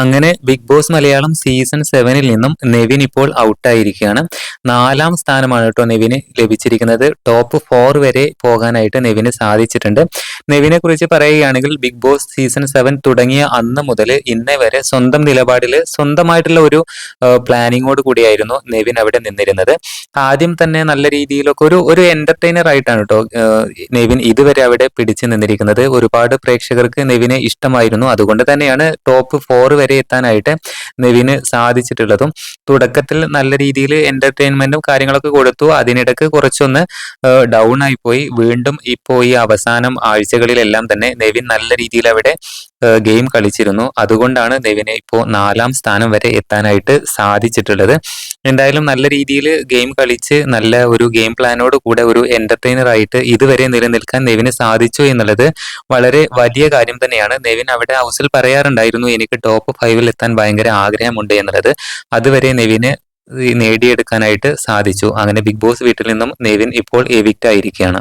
അങ്ങനെ big boss Malayalam season സെവനിൽ നിന്നും നെവിൻ ഇപ്പോൾ ഔട്ടായിരിക്കുകയാണ് നാലാം സ്ഥാനമാണ് കേട്ടോ നെവിന് ലഭിച്ചിരിക്കുന്നത്. ടോപ്പ് ഫോർ വരെ പോകാനായിട്ട് നെവിന് സാധിച്ചിട്ടുണ്ട്. നെവിനെ കുറിച്ച് പറയുകയാണെങ്കിൽ ബിഗ് ബോസ് സീസൺ സെവൻ തുടങ്ങിയ അന്ന് മുതൽ ഇന്നേ വരെ സ്വന്തം നിലപാടിൽ സ്വന്തമായിട്ടുള്ള ഒരു പ്ലാനിങ്ങോട് കൂടിയായിരുന്നു നെവിൻ അവിടെ നിന്നിരുന്നത്. ആദ്യം തന്നെ നല്ല രീതിയിലൊക്കെ ഒരു ഒരു എന്റർടൈനർ ആയിട്ടാണ് കേട്ടോ നെവിൻ ഇതുവരെ അവിടെ പിടിച്ചു നിന്നിരിക്കുന്നത്. ഒരുപാട് പ്രേക്ഷകർക്ക് നെവിനെ ഇഷ്ടമായിരുന്നു. അതുകൊണ്ട് തന്നെയാണ് ടോപ്പ് ഫോർ വരെ എത്താനായിട്ട് നെവിന് സാധിച്ചിട്ടുള്ളതും തുടക്കത്തിൽ നല്ല രീതിയിൽ എന്റർടൈൻമെന്റും കാര്യങ്ങളൊക്കെ കൊടുത്തു. അതിനിടക്ക് കുറച്ചൊന്ന് ഡൗൺ ആയി പോയി. വീണ്ടും ഇപ്പോൾ ഈ അവസാനം ആഴ്ചകളിലെല്ലാം തന്നെ നെവിൻ നല്ല രീതിയിൽ അവിടെ ഗെയിം കളിച്ചിരുന്നു. അതുകൊണ്ടാണ് നെവിന് ഇപ്പോൾ നാലാം സ്ഥാനം വരെ എത്താനായിട്ട് സാധിച്ചിട്ടുള്ളത്. എന്തായാലും നല്ല രീതിയിൽ ഗെയിം കളിച്ച് നല്ല ഒരു ഗെയിം പ്ലാനോട് കൂടെ ഒരു എന്റർടൈനർ ആയിട്ട് ഇതുവരെ നിലനിൽക്കാൻ നെവിന് സാധിച്ചു എന്നുള്ളത് വളരെ വലിയ കാര്യം തന്നെയാണ്. നെവിൻ അവിടെ ഹൗസിൽ പറയാറുണ്ടായിരുന്നു എനിക്ക് ടോപ്പ് ഫൈവിൽ എത്താൻ ഭയങ്കര ആഗ്രഹമുണ്ട് എന്നുള്ളത്. അതുവരെ നെവിന് നേടിയെടുക്കാനായിട്ട് സാധിച്ചു. അങ്ങനെ ബിഗ് ബോസ് വീട്ടിൽ നിന്നും നെവിൻ ഇപ്പോൾ എവിക്റ്റ് ആയിരിക്കുകയാണ്.